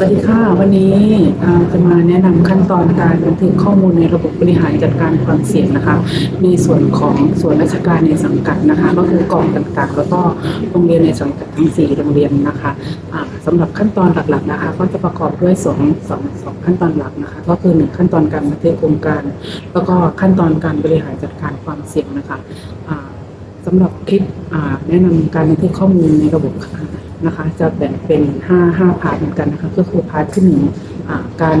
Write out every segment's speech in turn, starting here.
วัสดีค่ะ วันนี้จะมาแนะนำขั้นตอนการบันทึกข้อมูลในระบบบริหารจัดการความเสี่ยงนะคะ ในส่วนของส่วนราชการในสังกัดนะคะ ก็คือกองต่างๆ แล้วก็โรงเรียนในสังกัดทั้งสี่โรงเรียนนะคะอ่าสำหรับขั้นตอนหลักๆนะคะ ก็จะประกอบด้วยสองสองสองขั้นตอนหลักนะคะ ก็คือหนึ่งขั้นตอนการบันทึกโครงการ แล้วก็ขั้นตอนการบริหารจัดการความเสี่ยงนะคะ สำหรับคลิปแนะนำการบันทึกข้อมูลในระบบนะคะ จะแบ่งเป็น 5 5พาร์ทเหมือนกันนะคะ ก็คือพาร์ทที่หนึ่งการ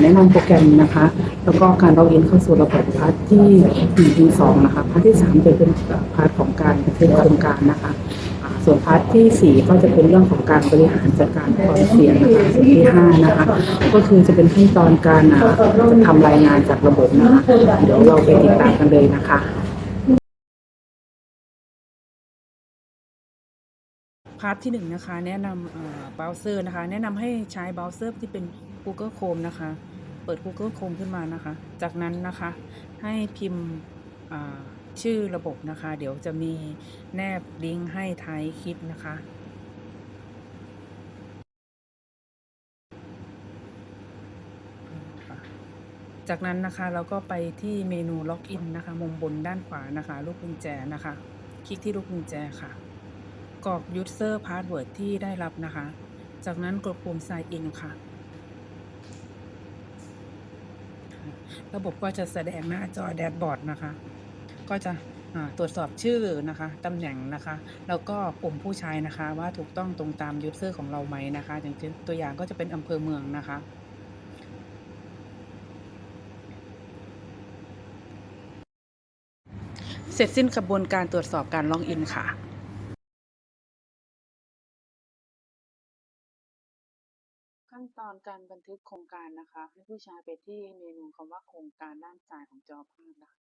แนะนำโปรแกรมนะคะ แล้วก็การล็อกอินเข้าสู่ระบบพาร์ทที่1ถึง2นะคะ พาร์ทที่3จะเป็นพาร์ทของการบันทึกโครงการนะคะส่วนพาร์ทที่ 4 ก็จะเป็นเรื่องของการบริหารจัดการความเสี่ยงนะคะส่วนที่ 5 นะคะ ก็คือจะเป็นขั้นตอนการอ่าทำรายงานจากระบบนะคะเดี๋ยวเราไปติดตามกันเลยนะคะาร์ทที่หนึ่งนะคะ แนะนำเบราว์เซอร์นะคะ แนะนำให้ใช้เบราว์เซอร์ที่เป็น Google Chrome นะคะ เปิด Google Chrome ขึ้นมานะคะ จากนั้นนะคะให้พิมพ์ชื่อระบบนะคะ เดี๋ยวจะมีแนบลิงก์ให้ท้ายคลิปนะคะค่ะจากนั้นนะคะเราก็ไปที่เมนูล็อกอินนะคะ มุมบนด้านขวานะคะ ลูกกุญแจนะคะ คลิกที่ลูกกุญแจค่ะ กรอก user password ที่ได้รับนะคะ จากนั้นกดปุ่ม sign in ค่ะ ระบบก็จะแสดงหน้าจอแดชบอร์ดนะคะ ก็จะตรวจสอบชื่อนะคะตำแหน่งนะคะ แล้วก็ปุ่มผู้ใช้นะคะ ว่าถูกต้องตรงตาม user ของเราไหมนะคะ อย่างเช่นตัวอย่างก็จะเป็นอำเภอเมืองนะคะ เสร็จสิ้นกระบวนการตรวจสอบการล็อกอินค่ะ ตอนการบันทึกโครงการนะคะ ให้ผู้ใช้ไปที่เมนูคำว่าโครงการด้านซ้ายของจอภาพนะคะ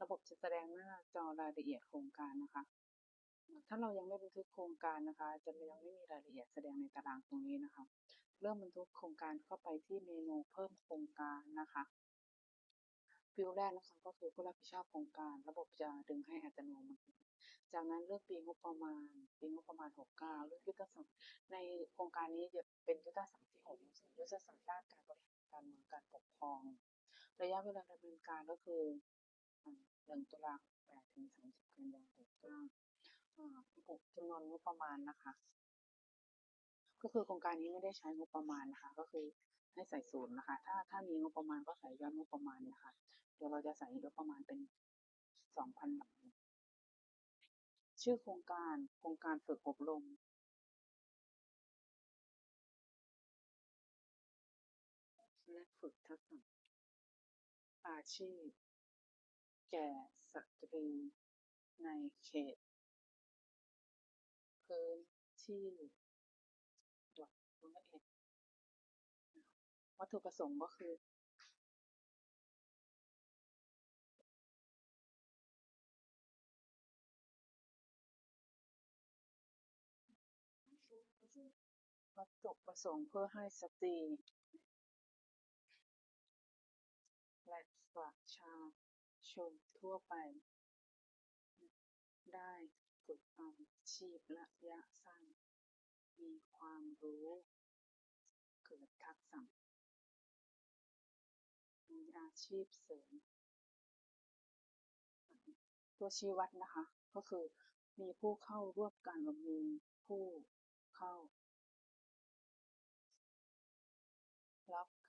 ระบบจะแสดงหน้าจอรายละเอียดโครงการนะคะ ถ้าเรายังไม่บันทึกโครงการนะคะ จะยังไม่มีรายละเอียดแสดงในตารางตรงนี้นะคะ เริ่มบันทึกโครงการเข้าไปที่เมนูเพิ่มโครงการนะคะฟิลแรกนะคะก็คือผู้รับผิดชอบโครงการ ระบบจะดึงให้อัตโนมัติ จากนั้นเลือกปีงบประมาณ ปีงบประมาณ 69 เลือกยุทธศาสตร์ ในโครงการนี้จะเป็นยุทธศาสตร์ที่6ยุทธศาสตร์ด้านการบริหารการเมืองการปกครอง ระยะเวลาดำเนินการก็คืออ่า1ตุลาคม8ถึง30กันยายน69อ่าระบุจำนวนงบประมาณนะคะ ก็คือโครงการนี้ไม่ได้ใช้งบประมาณนะคะ ก็คือให้ใส่ศูนย์นะคะ ถ้าถ้ามีงบประมาณก็ใส่ยอดงบประมาณนะคะ เดี๋ยวเราจะใส่งบประมาณเป็น 2,000บาท ชื่อโครงการ โครงการฝึกอบรมและฝึกทักษะอาชีพ แก่สตรีในเขต พื้นที่จังหวัดร้อยเอ็ดวัตถุประสงค์ก็คือ วัตถุประสงค์เพื่อให้สตรีและประชาชนทั่วไป ได้ฝึกอาชีพระยะสั้น มีความรู้ เกิดทักษะมีอาชีพเสริม ตัวชี้วัดนะคะ ก็คือมีผู้เข้าร่วมการอบรมผู้เข้า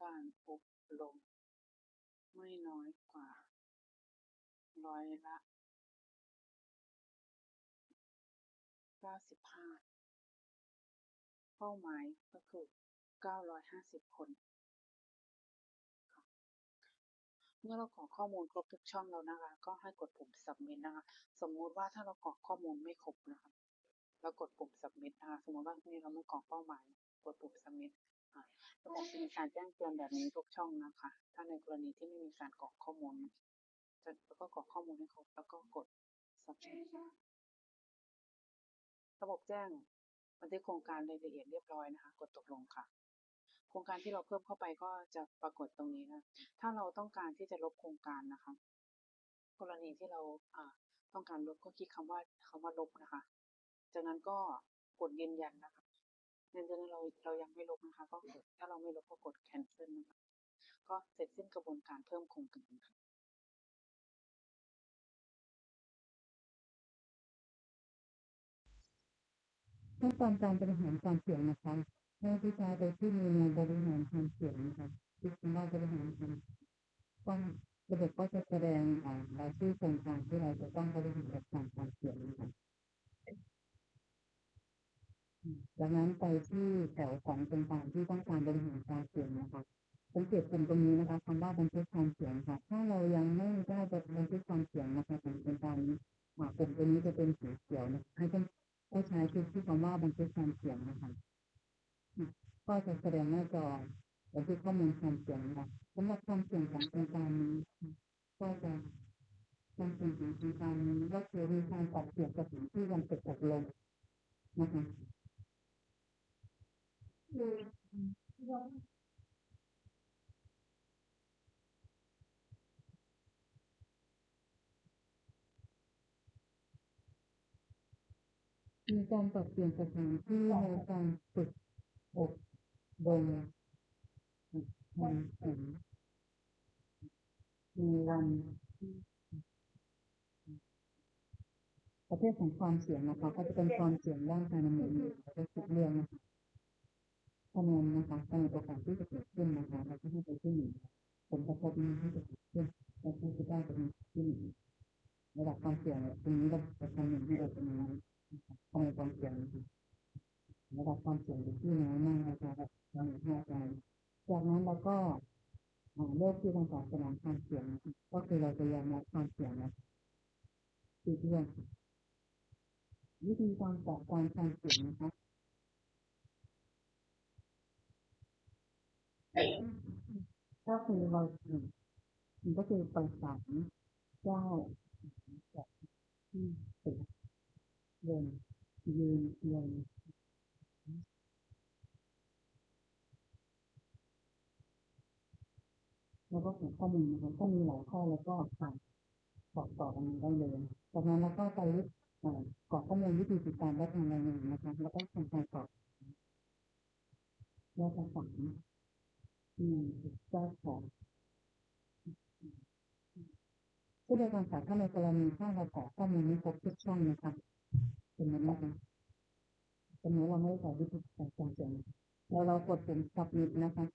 การอบรมไม่น้อยกว่า ร้อยละ 95 เป้าหมายก็คือ 950 คนค่ะเมื่อเรากรอกข้อมูลครบทุกช่องแล้วนะคะ ก็ให้กดปุ่ม submit นะคะ สมมุติว่าถ้าเรากรอกข้อมูลไม่ครบนะคะ เรากดปุ่ม submit นะคะ สมมติว่านี่เราไม่กรอกเป้าหมาย กดปุ่ม submit ระบบจะมีการแจ้งเตือนแบบนี้ทุกช่องนะคะ ถ้าในกรณีที่ไม่มีการกรอกข้อมูลจะแล้วก็กรอกข้อมูลให้ครบแล้วก็กด submit ระบบแจ้งบันทึกโครงการรายละเอียดเรียบร้อยนะคะ กดตกลงค่ะ โครงการที่เราเพิ่มเข้าไปก็จะปรากฏตรงนี้นะ ถ้าเราต้องการที่จะลบโครงการนะคะ กรณีที่เราอ่าต้องการลบก็คลิกคำว่าคำว่าลบนะคะ จากนั้นก็กดยืนยันนะคะ เนื่องจากนั้นเราเรายังไม่ลบนะคะ ก็กดถ้าเราไม่ลบก็กด cancel นะคะ ก็เสร็จสิ้นกระบวนการเพิ่มโครงการค่ะขั้นตอนการบริหารความเสี่ยงนะคะให้พิจารณาโดยที่เมนูบริหารความเสี่ยงนะคะที่คุณว่าบริหารความก็ระบบก็จะแสดงอ่ารายชื่อโครงการที่เราจะต้องบริหารจัดการความเสี่ยงนะคะอืมจากนั้นไป ที่แถวของโครงการที่ต้องการบริหารความเสี่ยงนะคะสังเกตกลุ่มตรงนี้นะคะคำว่าบันทึกความเสี่ยงค่ะ ถ้าเรายังไม่ได้บันทึกความเสี่ยงนะคะของโครงการนี้อ่ากลุ่มตรงนี้จะเป็นสีเขียวนะให้ต้องให้ใช้คือที่คำว่าบันทึกความเสี่ยงนะคะก็จะแสดงหน้าจอบันทึกข้อมูลความเสี่ยงนะคะสำหรับความเสี่ยงของโครงการนี้ก็จะความเสี่ยงของโครงการนี้ก็คือมีการปรับเปลี่ยนกับสิ่งที่ยังตกตกลงนะคะ มีการปรับเปลี่ยนสถานที่ในการฝึกอบรมทางศิลมีวันประเภทของความเสี่ยงนะคะก็จะเป็นความเสี่ยงด้านการดำเนินงานและทุกเรื่องนะคะ คะแนนนะคะการโอกาสที่จะเกิดขึ้นนะคะเราก็ให้ไปที่หนึ่งผลกระทบนี้ที่จะเกิดขึ้นและผู้ที่ได้จะมีที่หนึ่งระดับความเสี่ยงตรงนี้เราจะทำอย่งให้เราเป็นน้อยนะคะคะแนนความเสี่ยงระดับความเสี่ยงอยู่ที่น้อยมากนะคะแบบเราให้อาจารย์จากนั้นเราก็เลือกที่ต้องตอบสนองความเสี่ยงก็คือเราจะยอมรับความเสี่ยงนะที่เรื่องวิธีการจัดการความเสี่ยงนะคะ ก็คือเราอืมมันก็คือประสานเจ้าจากที่ตึกเดินยืนเรียนแล้วก็ขอข้อมูลนะคะถ้ามีหลายข้อแล้วก็ผ่านสอบต่อกันได้เลยจากนั้นเราก็ไปเอ่อกรอกข้อมูลวิธีติดตามและทำรายงานนะคะแล้วก็ทำการสอบแล้วประสาน อืมเจ้าของผู้โดยการสาถ้าในกรณีถ้าเราขอข้อมูลนี้ครบทุกช่องนะคะเป็นนั้นนะคะสมมติเราไม่ใส่วิธีการแจัดเสียงแล้วเรากดปุ่ม submit นะคะ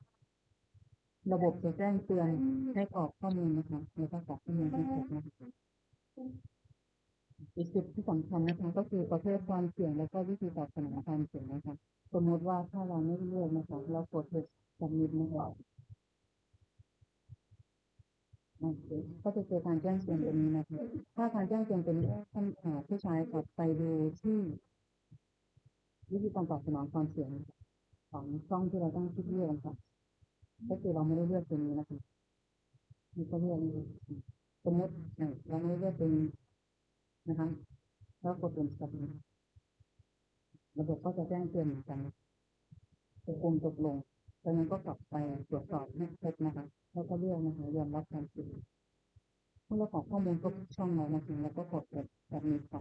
ระบบจะแจ้งเตือนให้กรอกข้อมูลนะคะแล้วก็กรอกข้อมูลให้ครบนะคะอีกจุดที่สำคัญนะคะก็คือประเภทความเสี่ยง แล้วก็วิธีตอบสนองความเสี่ยงนะคะ สมมติว่าถ้าเราไม่เลือกนะคะเรากด submit นะคะโอเคก็จะเจอการแจ้งเตือนตรงนี้นะคะถ้าการแจ้งเตือนเป็นท่านผู้ใช้กดไปดูที่วิธีการตอบสนองความเสี่ยงของช่องที่เราต้องคิดเลือกนะคะก็คือเราไม่ได้เลือกตัวนี้นะคะมีก็เลือกสมมติเราไม่ได้เลือกตัวนี้นะคะแล้วกดปุ่ม submit ระบบก็จะแจ้งเตือนเหมือนกันตกลงตกลง จากนั้นก็กลับไปตรวจสอบให้ครบนะคะ แล้วก็เลือกนะคะยอมรับความจริงเมื่อเรากรอข้อมูลครบทุกช่องแล้นะคะแล้วก็กดแบบแบบนี้ค่ะ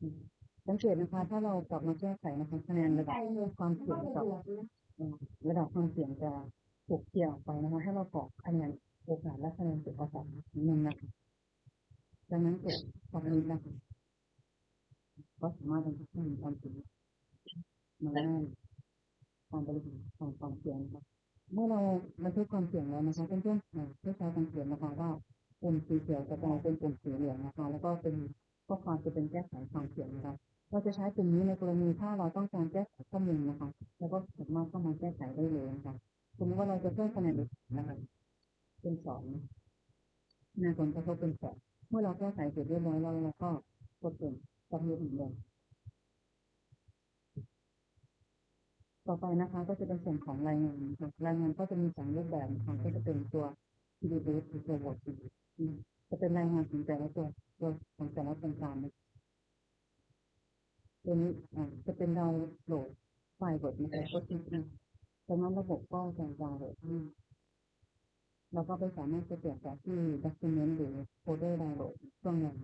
อืมสังเกตนะคะ ถ้าเรากลับมาแก้ไขนะคะคะแนนระดับความเสี่ยงกับระดับความเสี่ยงจะถูกเกี่ยวออกไปนะคะให้เรากรอกคะแนนโอกาสและคะแนนสุดประสานหนึ่งนะคะจากนั้นเกิดสอบนี้นะคะก็สามารถบันทึกข้อมูลความเสี่ยงมาได้ การบริหารของความเสี่ยงนะคะเมื่อเราบันทึกความเสี่ยงแล้วนะคะเพื่อนๆเอ่อเพื่อใช้สังเกตนะคะว่าปุ่มสีเขียวจะกลายเป็นปุ่มสีเหลืองนะคะ แล้วก็เป็นข้อความจะเป็นแก้ไขความเสี่ยงนะคะเราจะใช้ปุ่มนี้ในกรณีถ้าเราต้องการแก้ไขข้อมูลนะคะ แล้วก็สามารถเข้ามาแก้ไขได้เลยนะคะสมมติว่าเราจะเพิ่มคะแนนนะคะเป็นสองคะแนผลกระทบเป็นสองเมื่อเราแก้ไขเสร็จเรียบร้อยแล้วเราก็กดปุ่มสำเร็จเหมือนเดิม ต่อไปนะคะก็จะเป็นส่วนของรายงานค่ะรายงานก็จะมีสองรูปแบบนะคะก็จะเป็นตัว PDF หรือตัว Word จะเป็นรายงานของแต่ละตัวตัวของแต่ละโครงการตัวนี้อ่าจะเป็นดาวน์โหลดไฟล์ Word นะคะก็คือนะจากนั้นระบบก็จะดาวน์โหลดให้เราก็ไปสามารถจะเปลี่ยนจากที่ document หรือโฟลเดอร์ดาวน์โหลดช่วงนั้น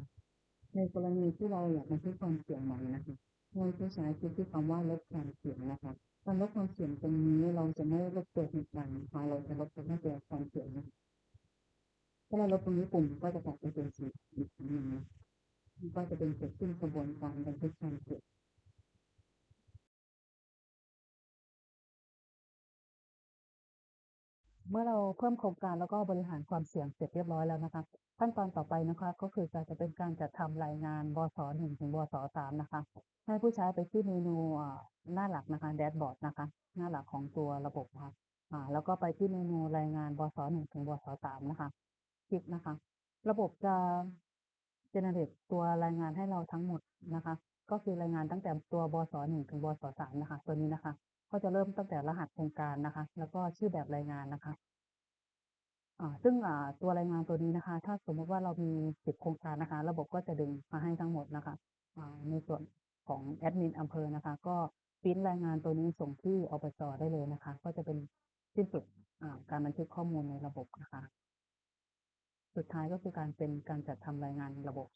ในกรณีที่เราอยากบันทึกความเสี่ยงใหม่นะคะ ให้ผู้ใช้คือที่คำว่าลดความเสี่ยงนะคะการลดความเสี่ยงตรงนี้เราจะไม่ลดตัวเหตุการณ์นะคะเราจะลดเฉพาะตัวความเสี่ยงนะถ้าเราลดตรงนี้ปุ่มก็จะกลายเป็นสีอีกหนึ่งก็จะเป็นเกิดขึ้นกระบวนการบันทึกความเสี่ยง เมื่อเราเพิ่มโครงการแล้วก็บริหารความเสี่ยงเสร็จเรียบร้อยแล้วนะคะ ขั้นตอนต่อไปนะคะ ก็คือการจะเป็นการจัดทำรายงานบสหนึ่งถึงบสสามนะคะ ให้ผู้ใช้ไปที่เมนูหน้าหลักนะคะแดชบอร์ดนะคะ หน้าหลักของตัวระบบนะคะอ่าแล้วก็ไปที่เมนูรายงานบสหนึ่งถึงบสสามนะคะ คลิกนะคะ ระบบจะเจเนเรตตัวรายงานให้เราทั้งหมดนะคะ ก็คือรายงานตั้งแต่ตัวบสหนึ่งถึงบสสามนะคะ ตัวนี้นะคะ ก็จะเริ่มตั้งแต่รหัสโครงการนะคะ แล้วก็ชื่อแบบรายงานนะคะอ่าซึ่งอ่าตัวรายงานตัวนี้นะคะ ถ้าสมมติว่าเรามีสิบโครงการนะคะ ระบบก็จะดึงมาให้ทั้งหมดนะคะอ่าในส่วนของแอดมินอำเภอนะคะ ก็ปริ้นรายงานตัวนี้ส่งที่อบจได้เลยนะคะ ก็จะเป็นสิ้นสุดอ่าการบันทึกข้อมูลในระบบนะคะ สุดท้ายก็คือการเป็นการจัดทำรายงานระบบ